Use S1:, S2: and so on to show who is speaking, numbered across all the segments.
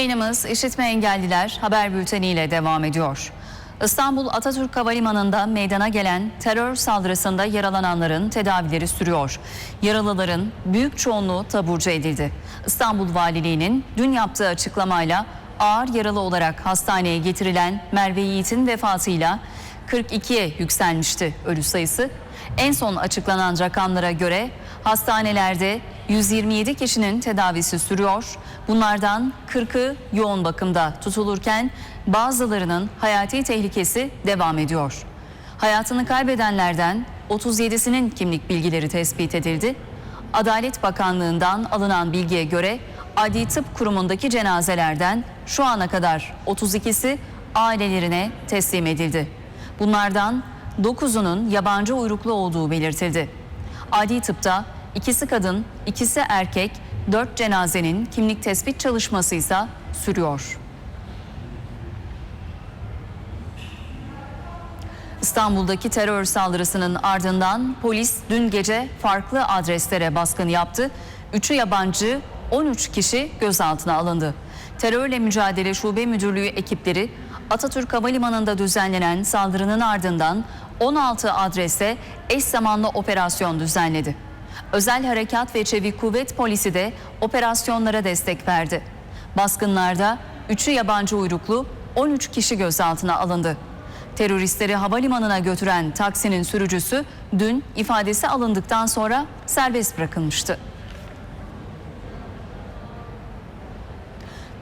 S1: Yayınımız İşitme Engelliler haber bülteniyle devam ediyor. İstanbul Atatürk Havalimanı'nda meydana gelen terör saldırısında yaralananların tedavileri sürüyor. Yaralıların büyük çoğunluğu taburcu edildi. İstanbul Valiliği'nin dün yaptığı açıklamayla ağır yaralı olarak hastaneye getirilen Merve Yiğit'in vefatıyla 42'ye yükselmişti ölü sayısı. En son açıklanan rakamlara göre hastanelerde 127 kişinin tedavisi sürüyor. Bunlardan 40'ı yoğun bakımda tutulurken bazılarının hayati tehlikesi devam ediyor. Hayatını kaybedenlerden 37'sinin kimlik bilgileri tespit edildi. Adalet Bakanlığı'ndan alınan bilgiye göre Adli Tıp Kurumu'ndaki cenazelerden şu ana kadar 32'si ailelerine teslim edildi. Bunlardan 9'unun yabancı uyruklu olduğu belirtildi. Adli tıpta ikisi kadın, ikisi erkek, 4 cenazenin kimlik tespit çalışması ise sürüyor. İstanbul'daki terör saldırısının ardından polis dün gece farklı adreslere baskın yaptı. Üçü yabancı, 13 kişi gözaltına alındı. Terörle Mücadele Şube Müdürlüğü ekipleri Atatürk Havalimanı'nda düzenlenen saldırının ardından 16 adrese eş zamanlı operasyon düzenledi. Özel Harekat ve Çevik Kuvvet Polisi de operasyonlara destek verdi. Baskınlarda 3'ü yabancı uyruklu 13 kişi gözaltına alındı. Teröristleri havalimanına götüren taksinin sürücüsü dün ifadesi alındıktan sonra serbest bırakılmıştı.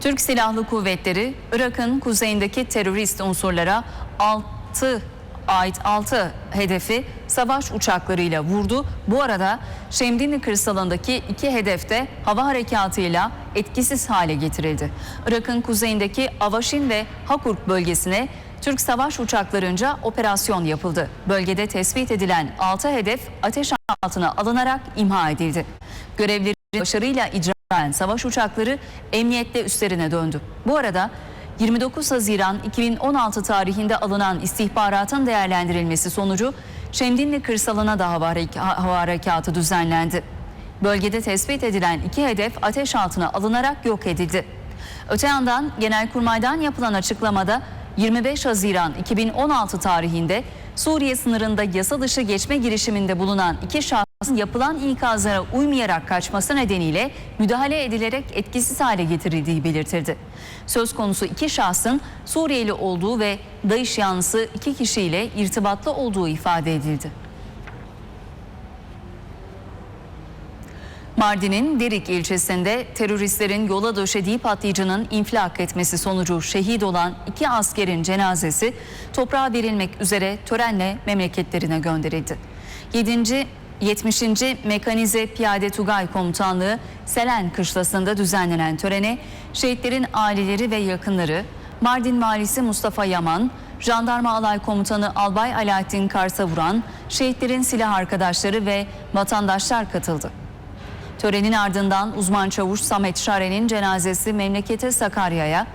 S1: Türk Silahlı Kuvvetleri Irak'ın kuzeyindeki terörist unsurlara 6 ait 6 hedefi savaş uçaklarıyla vurdu. Bu arada Şemdinli kırsalındaki iki hedefte hava harekatıyla etkisiz hale getirildi. Irak'ın kuzeyindeki Avaşin ve Hakurk bölgesine Türk savaş uçaklarınca operasyon yapıldı. Bölgede tespit edilen 6 hedef ateş altına alınarak imha edildi. Görevleri başarıyla icra eden savaş uçakları emniyette üstlerine döndü. Bu arada 29 Haziran 2016 tarihinde alınan istihbaratın değerlendirilmesi sonucu Şemdinli kırsalına da hava, hava harekatı düzenlendi. Bölgede tespit edilen iki hedef ateş altına alınarak yok edildi. Öte yandan Genelkurmay'dan yapılan açıklamada 25 Haziran 2016 tarihinde Suriye sınırında yasa dışı geçme girişiminde bulunan iki şahsın yapılan ikazlara uymayarak kaçması nedeniyle müdahale edilerek etkisiz hale getirildiği belirtildi. Söz konusu iki şahsın Suriyeli olduğu ve DAEŞ yanlısı iki kişiyle irtibatlı olduğu ifade edildi. Mardin'in Derik ilçesinde teröristlerin yola döşediği patlayıcının infilak etmesi sonucu şehit olan iki askerin cenazesi toprağa verilmek üzere törenle memleketlerine gönderildi. 7. 70. Mekanize Piyade Tugay Komutanlığı Selen Kışlası'nda düzenlenen törene şehitlerin aileleri ve yakınları, Mardin Valisi Mustafa Yaman, Jandarma Alay Komutanı Albay Alaaddin Karsavuran, şehitlerin silah arkadaşları ve vatandaşlar katıldı. Törenin ardından uzman çavuş Samet Şaren'in cenazesi memlekete Sakarya'ya,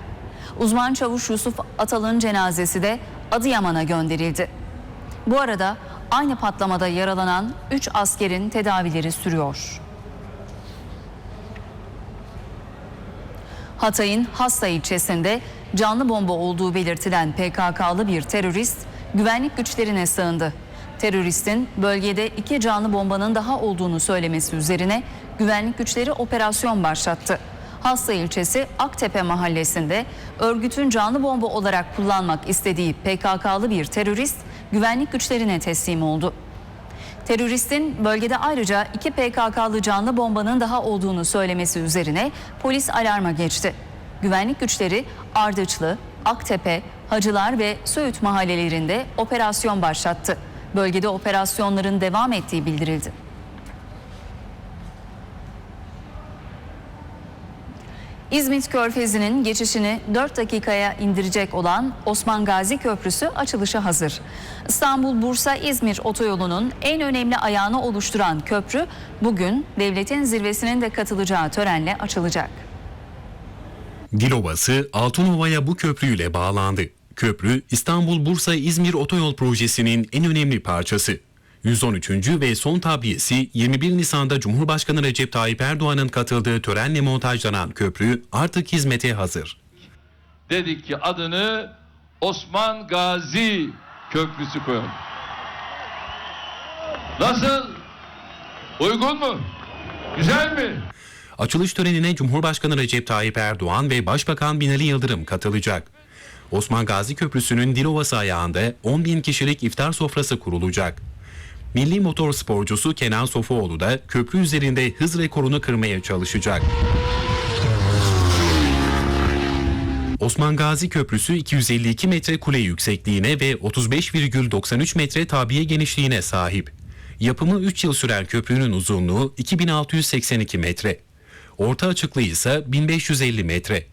S1: uzman çavuş Yusuf Atal'ın cenazesi de Adıyaman'a gönderildi. Bu arada aynı patlamada yaralanan 3 askerin tedavileri sürüyor. Hatay'ın Hassa ilçesinde canlı bomba olduğu belirtilen PKK'lı bir terörist güvenlik güçlerine sığındı. Teröristin bölgede iki canlı bombanın daha olduğunu söylemesi üzerine güvenlik güçleri operasyon başlattı. Hassa ilçesi Aktepe mahallesinde örgütün canlı bomba olarak kullanmak istediği PKK'lı bir terörist güvenlik güçlerine teslim oldu. Teröristin bölgede ayrıca iki PKK'lı canlı bombanın daha olduğunu söylemesi üzerine polis alarma geçti. Güvenlik güçleri Ardıçlı, Aktepe, Hacılar ve Söğüt mahallelerinde operasyon başlattı. Bölgede operasyonların devam ettiği bildirildi. İzmit Körfezi'nin geçişini 4 dakikaya indirecek olan Osman Gazi Köprüsü açılışa hazır. İstanbul-Bursa-İzmir otoyolunun en önemli ayağını oluşturan köprü bugün devletin zirvesinin de katılacağı törenle açılacak.
S2: Dilovası Altınova'ya bu köprüyle bağlandı. Köprü İstanbul-Bursa-İzmir otoyol projesinin en önemli parçası. 113. ve son tabiyesi 21 Nisan'da Cumhurbaşkanı Recep Tayyip Erdoğan'ın katıldığı törenle montajlanan köprü artık hizmete hazır.
S3: dedik ki adını Osman Gazi Köprüsü koyalım. Nasıl? Uygun mu? Güzel mi?
S2: Açılış törenine Cumhurbaşkanı Recep Tayyip Erdoğan ve Başbakan Binali Yıldırım katılacak. Osman Gazi Köprüsü'nün Dilovası ayağında 10 bin kişilik iftar sofrası kurulacak. Milli motor sporcusu Kenan Sofuoğlu da köprü üzerinde hız rekorunu kırmaya çalışacak. Osman Gazi Köprüsü 252 metre kule yüksekliğine ve 35,93 metre tabiye genişliğine sahip. Yapımı 3 yıl süren köprünün uzunluğu 2682 metre. Orta açıklığı ise 1550 metre.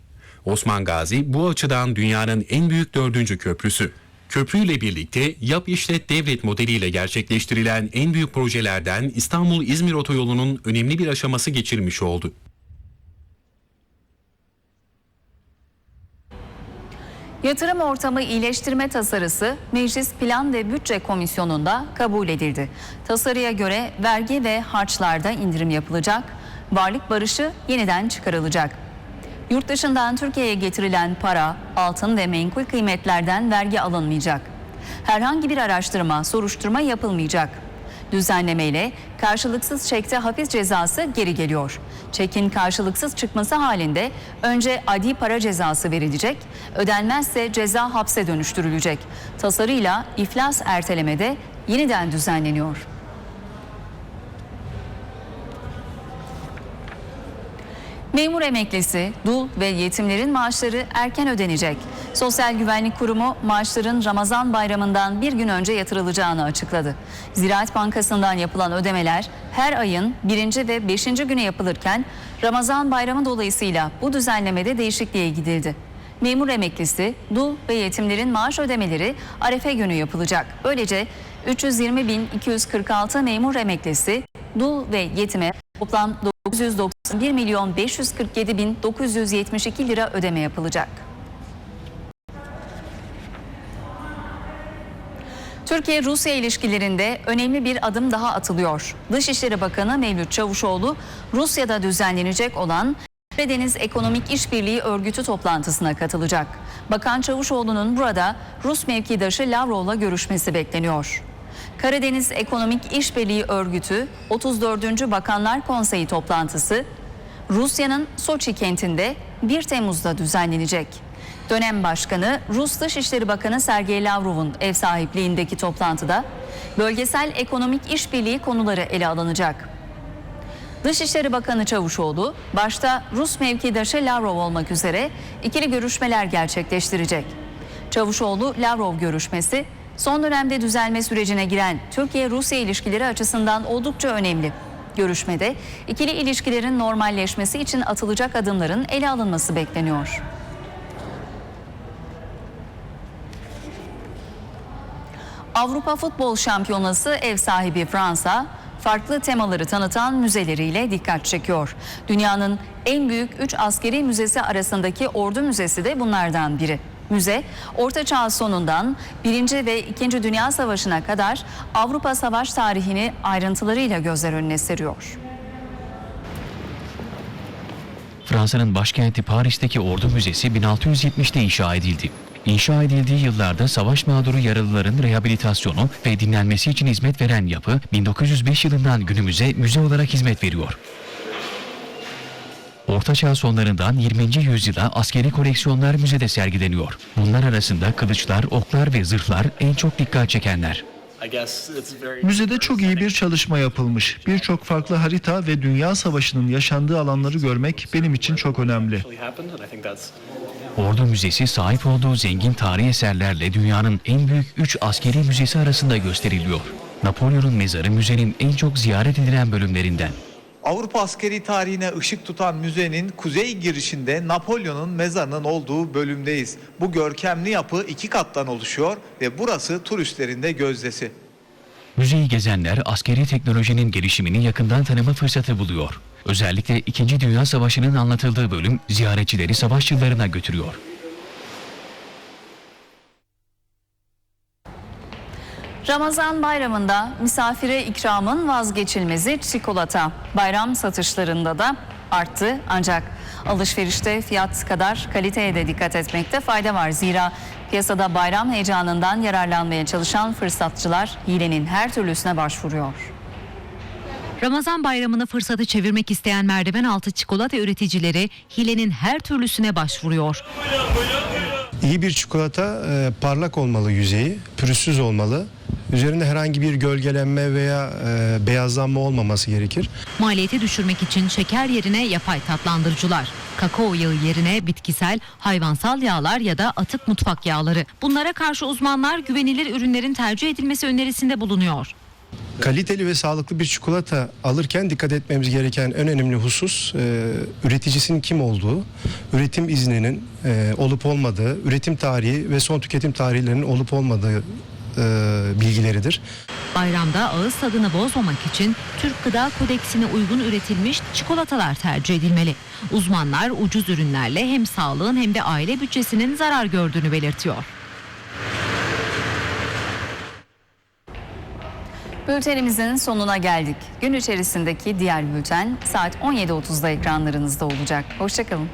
S2: Osman Gazi bu açıdan dünyanın en büyük dördüncü köprüsü. Köprüyle birlikte yap işlet devlet modeliyle gerçekleştirilen en büyük projelerden İstanbul-İzmir otoyolunun önemli bir aşaması geçilmiş oldu.
S1: Yatırım ortamı iyileştirme tasarısı Meclis Plan ve Bütçe Komisyonu'nda kabul edildi. Tasarıya göre vergi ve harçlarda indirim yapılacak, varlık barışı yeniden çıkarılacak. Yurt dışından Türkiye'ye getirilen para, altın ve menkul kıymetlerden vergi alınmayacak. Herhangi bir araştırma, soruşturma yapılmayacak. Düzenlemeyle karşılıksız çekte hapis cezası geri geliyor. Çekin karşılıksız çıkması halinde önce adi para cezası verilecek, ödenmezse ceza hapse dönüştürülecek. Tasarıyla iflas ertelemede yeniden düzenleniyor. Memur emeklisi, dul ve yetimlerin maaşları erken ödenecek. Sosyal Güvenlik Kurumu maaşların Ramazan bayramından bir gün önce yatırılacağını açıkladı. Ziraat Bankası'ndan yapılan ödemeler her ayın birinci ve beşinci güne yapılırken Ramazan bayramı dolayısıyla bu düzenlemede değişikliğe gidildi. Memur emeklisi, dul ve yetimlerin maaş ödemeleri Arefe günü yapılacak. Böylece 320.246 memur emeklisi, dul ve yetime toplam 991 milyon 547 bin 972 lira ödeme yapılacak. Türkiye-Rusya ilişkilerinde önemli bir adım daha atılıyor. Dışişleri Bakanı Mevlüt Çavuşoğlu, Rusya'da düzenlenecek olan Karadeniz Ekonomik İşbirliği Örgütü toplantısına katılacak. Bakan Çavuşoğlu'nun burada Rus mevkidaşı Lavrov'la görüşmesi bekleniyor. Karadeniz Ekonomik İşbirliği Örgütü 34. Bakanlar Konseyi toplantısı Rusya'nın Soçi kentinde 1 Temmuz'da düzenlenecek. Dönem Başkanı Rus Dışişleri Bakanı Sergey Lavrov'un ev sahipliğindeki toplantıda bölgesel ekonomik işbirliği konuları ele alınacak. Dışişleri Bakanı Çavuşoğlu başta Rus mevkidaşı Lavrov olmak üzere ikili görüşmeler gerçekleştirecek. Çavuşoğlu Lavrov görüşmesi son dönemde düzelme sürecine giren Türkiye-Rusya ilişkileri açısından oldukça önemli. Görüşmede ikili ilişkilerin normalleşmesi için atılacak adımların ele alınması bekleniyor. Avrupa Futbol Şampiyonası ev sahibi Fransa farklı temaları tanıtan müzeleriyle dikkat çekiyor. Dünyanın en büyük 3 askeri müzesi arasındaki Ordu Müzesi de bunlardan biri. Müze, Orta Çağ sonundan 1. ve 2. Dünya Savaşı'na kadar Avrupa savaş tarihini ayrıntılarıyla gözler önüne seriyor.
S4: Fransa'nın başkenti Paris'teki Ordu Müzesi 1670'te inşa edildi. İnşa edildiği yıllarda savaş mağduru yaralıların rehabilitasyonu ve dinlenmesi için hizmet veren yapı 1905 yılından günümüze müze olarak hizmet veriyor. Ortaçağ sonlarından 20. yüzyıla askeri koleksiyonlar müzede sergileniyor. Bunlar arasında kılıçlar, oklar ve zırhlar en çok dikkat çekenler.
S5: Müzede çok iyi bir çalışma yapılmış. Birçok farklı harita ve Dünya Savaşı'nın yaşandığı alanları görmek benim için çok önemli.
S4: Ordu Müzesi sahip olduğu zengin tarihi eserlerle dünyanın en büyük 3 askeri müzesi arasında gösteriliyor. Napolyon'un mezarı müzenin en çok ziyaret edilen bölümlerinden.
S6: Avrupa askeri tarihine ışık tutan müzenin kuzey girişinde Napolyon'un mezarının olduğu bölümdeyiz. Bu görkemli yapı iki kattan oluşuyor ve burası turistlerin de gözdesi.
S4: Müzeyi gezenler askeri teknolojinin gelişimini yakından tanıma fırsatı buluyor. Özellikle 2. Dünya Savaşı'nın anlatıldığı bölüm ziyaretçileri savaş yıllarına götürüyor.
S1: Ramazan bayramında misafire ikramın vazgeçilmezi çikolata. Bayram satışlarında da arttı ancak alışverişte fiyat kadar kaliteye de dikkat etmekte fayda var. Zira piyasada bayram heyecanından yararlanmaya çalışan fırsatçılar hilenin her türlüsüne başvuruyor.
S7: Ramazan bayramını fırsatı çevirmek isteyen merdiven altı çikolata üreticileri hilenin her türlüsüne başvuruyor.
S8: İyi bir çikolata e, parlak olmalı yüzeyi, pürüzsüz olmalı. Üzerinde herhangi bir gölgelenme veya e, beyazlanma olmaması gerekir.
S7: Maliyeti düşürmek için şeker yerine yapay tatlandırıcılar, kakao yağı yerine bitkisel, hayvansal yağlar ya da atık mutfak yağları. Bunlara karşı uzmanlar güvenilir ürünlerin tercih edilmesi önerisinde bulunuyor.
S8: Kaliteli ve sağlıklı bir çikolata alırken dikkat etmemiz gereken en önemli husus e, üreticisinin kim olduğu, üretim izninin e, olup olmadığı, üretim tarihi ve son tüketim tarihlerinin olup olmadığı e, bilgileridir.
S7: Bayramda ağız tadını bozmamak için Türk Gıda Kodeksine uygun üretilmiş çikolatalar tercih edilmeli. Uzmanlar ucuz ürünlerle hem sağlığın hem de aile bütçesinin zarar gördüğünü belirtiyor.
S1: Bültenimizin sonuna geldik. Gün içerisindeki diğer bülten saat 17.30'da ekranlarınızda olacak. Hoşçakalın.